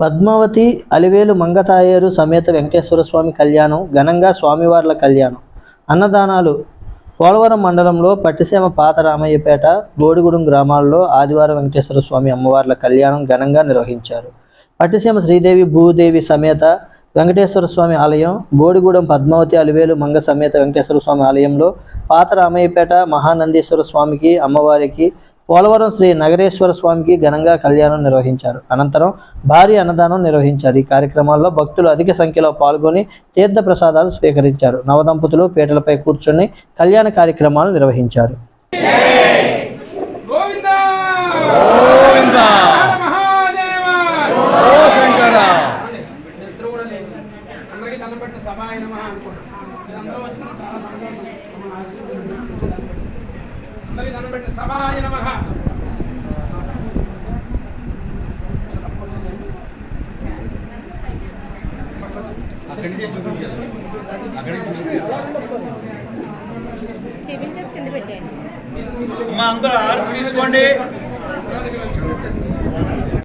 పద్మావతి అలివేలు మంగతాయేరు సమేత వెంకటేశ్వర స్వామి కళ్యాణం ఘనంగా స్వామివార్ల కళ్యాణం. అన్నదానాలు. పోలవరం మండలంలో పట్టిసీమ పాత రామయ్యపేట బోడిగూడెం గ్రామాల్లో ఆదివారం వెంకటేశ్వర స్వామి అమ్మవార్ల కళ్యాణం ఘనంగా నిర్వహించారు. పట్టిసీమ శ్రీదేవి భూదేవి సమేత వెంకటేశ్వర స్వామి ఆలయం బోడిగూడెం పద్మావతి అలివేలు మంగ సమేత వెంకటేశ్వర స్వామి ఆలయంలో పాత రామయ్యపేట మహానందీశ్వర స్వామికి అమ్మవారికి పోలవరం శ్రీ నగరేశ్వర స్వామికి ఘనంగా కళ్యాణం నిర్వహించారు. అనంతరం భారీ అన్నదానం నిర్వహించారు. ఈ కార్యక్రమాల్లో భక్తులు అధిక సంఖ్యలో పాల్గొని తీర్థ ప్రసాదాలు స్వీకరించారు. నవదంపతులు పీటలపై కూర్చొని కళ్యాణ కార్యక్రమాలు నిర్వహించారు. వచ్చిన చాలా సంతోషం. అందరికీ దండం సభాయ నమ. అమ్మ అందరూ ఆర్తి తీసుకోండి.